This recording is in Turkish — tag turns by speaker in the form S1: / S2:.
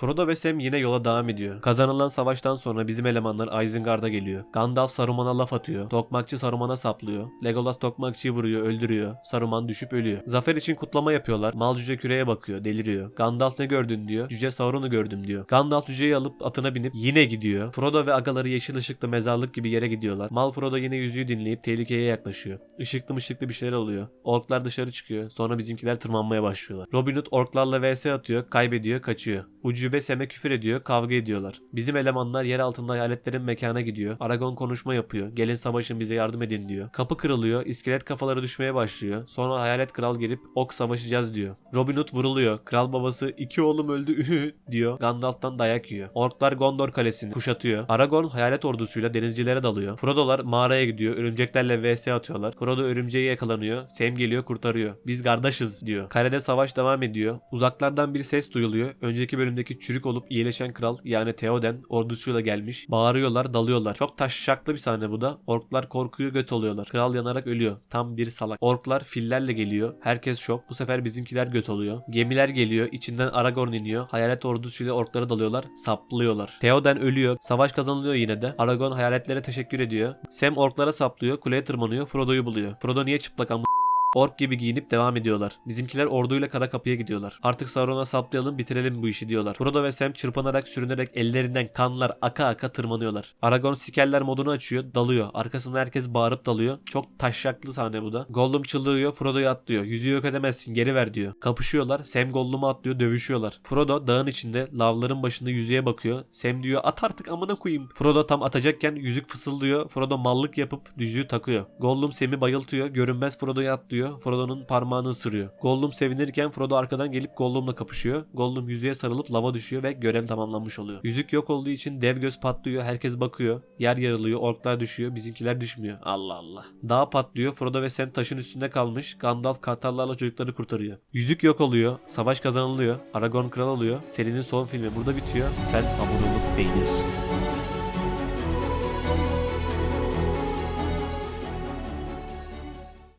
S1: Frodo ve Sam yine yola devam ediyor. Kazanılan savaştan sonra bizim elemanlar Isengard'a geliyor. Gandalf Saruman'a laf atıyor. Tokmakçı Saruman'a saplıyor. Legolas Tokmakçıyı vuruyor, öldürüyor. Saruman düşüp ölüyor. Zafer için kutlama yapıyorlar. Mal cüce küreye bakıyor, deliriyor. Gandalf ne gördün diyor. Cüce Sauron'u gördüm diyor. Gandalf cüceyi alıp atına binip yine gidiyor. Frodo ve agaları yeşil ışıklı mezarlık gibi yere gidiyorlar. Mal Frodo yine yüzüğü dinleyip tehlikeye yaklaşıyor. Işıklı mışıklı bir şeyler oluyor. Orklar dışarı çıkıyor. Sonra bizimkiler tırmanmaya başlıyorlar. Robin Hood orklarla vs atıyor, kaybediyor, kaçıyor. Ucube Sem'e küfür ediyor, kavga ediyorlar. Bizim elemanlar yer altında hayaletlerin mekana gidiyor. Aragon konuşma yapıyor. Gelin savaşın bize yardım edin diyor. Kapı kırılıyor, iskelet kafaları düşmeye başlıyor. Sonra hayalet kral gelip ok savaşacağız diyor. Robin Hood vuruluyor. Kral babası iki oğlum öldü diyor. Gandalf'tan dayak yiyor. Orklar Gondor kalesini kuşatıyor. Aragorn hayalet ordusuyla denizcilere dalıyor. Frodo'lar mağaraya gidiyor. Örümceklerle vs atıyorlar. Frodo örümceği yakalanıyor. Sam geliyor kurtarıyor. Biz kardeşiz diyor. Karede savaş devam ediyor. Uzaklardan bir ses duyuluyor. Önceki bölümdeki çürük olup iyileşen kral yani Theoden ordusuyla gelmiş. Bağırıyorlar dalıyorlar. Çok taşşaklı bir sahne bu da. Orklar korkuyor göt oluyorlar. Kral yanarak ölüyor. Tam bir salak. Orklar fillerle geliyor. Herkes şok. Bu sefer bizimkiler göt oluyor. Gemiler geliyor. İçinden Aragorn iniyor. Hayalet ordusuyla orklara dalıyorlar. Saplıyorlar. Theoden ölüyor. Savaş kazanılıyor yine de. Aragorn hayaletlere teşekkür ediyor. Sam orklara saplıyor. Kuleye tırmanıyor. Frodo'yu buluyor. Frodo niye çıplak am Ork gibi giyinip devam ediyorlar. Bizimkiler orduyla kara kapıya gidiyorlar. Artık Sauron'a saplayalım bitirelim bu işi diyorlar. Frodo ve Sam çırpınarak sürünerek ellerinden kanlar aka aka tırmanıyorlar. Aragorn sikerler modunu açıyor dalıyor. Arkasında herkes bağırıp dalıyor. Çok taşşaklı sahne bu da. Gollum çıldırıyor Frodo'yu atlıyor. Yüzüğü yok edemezsin geri ver diyor. Kapışıyorlar. Sam Gollum'u atlıyor dövüşüyorlar. Frodo dağın içinde lavların başında yüzüğe bakıyor. Sam diyor at artık amına koyayım. Frodo tam atacakken yüzük fısıldıyor. Frodo mallık yapıp yüzüğü takıyor. Gollum Sam'i bayıltıyor. Görünmez Frodo'yu atlıyor. Frodo'nun parmağını ısırıyor. Gollum sevinirken Frodo arkadan gelip Gollum'la kapışıyor. Gollum yüzüğe sarılıp lava düşüyor ve görev tamamlanmış oluyor. Yüzük yok olduğu için dev göz patlıyor. Herkes bakıyor. Yer yarılıyor. Orklar düşüyor. Bizimkiler düşmüyor. Allah Allah. Dağ patlıyor. Frodo ve Sam taşın üstünde kalmış. Gandalf kartallarla çocukları kurtarıyor. Yüzük yok oluyor. Savaş kazanılıyor. Aragorn kral oluyor. Serinin son filmi burada bitiyor. Sen abone olup beğeniyorsun.